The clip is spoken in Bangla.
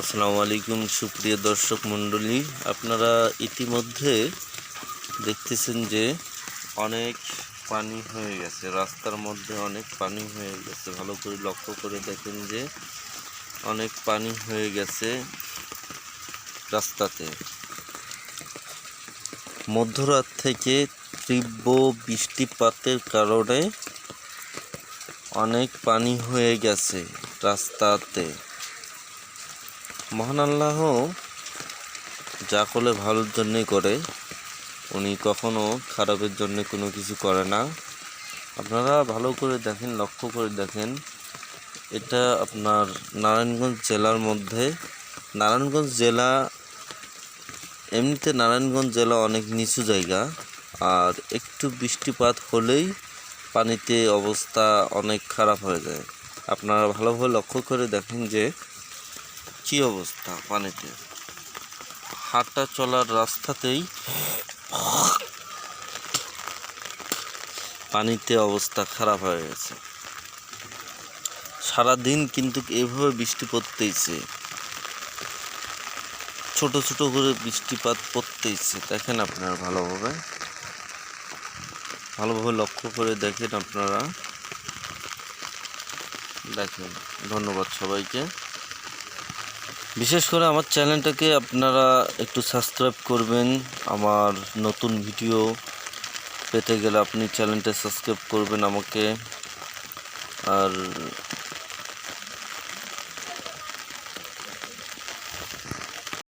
আসসালামু আলাইকুম, সুপ্রিয় দর্শক মণ্ডলী। আপনারা ইতিমধ্যে দেখতেছেন যে অনেক পানি হয়ে গেছে। রাস্তার মধ্যে অনেক পানি হয়ে গেছে। ভালো করে লক্ষ্য করে দেখেন যে অনেক পানি হয়ে গেছে রাস্তাতে। মধ্যরাত থেকে তীব্র বৃষ্টিপাতের কারণে অনেক পানি হয়ে গেছে রাস্তাতে। মহান আল্লাহ যা করলে ভালোর জন্যই করে, উনি কখনো খারাপের জন্য কোনো কিছু করে না। আপনারা ভালো করে দেখেন, লক্ষ্য করে দেখেন, এটা আপনার নারায়ণগঞ্জ জেলার মধ্যে। নারায়ণগঞ্জ জেলা, এমনিতে নারায়ণগঞ্জ জেলা অনেক নিচু জায়গা, আর একটু বৃষ্টিপাত হলেই পানিতে অবস্থা অনেক খারাপ হয়ে যায়। আপনারা ভালোভাবে লক্ষ্য করে দেখেন যে কি অবস্থা পানিতে? হাঁটা চলার রাস্তাতেই পানিতে অবস্থা খারাপ হয়ে গেছে। সারাদিন কিন্তু এভাবে বৃষ্টি পড়তেইছে। ছোট ছোট করে বৃষ্টিপাত পড়তেইছে। দেখেন আপনারা ভালোভাবে। ভালোভাবে লক্ষ্য করে দেখেন আপনারা। দেখেন, ধন্যবাদ সবাইকে। বিশেষ করে আমার চ্যানেলটাকে আপনারা একটু সাবস্ক্রাইব করবেন। আমার নতুন ভিডিও পেতে গেলে আপনি চ্যানেলটা সাবস্ক্রাইব করবেন আমাকে। আর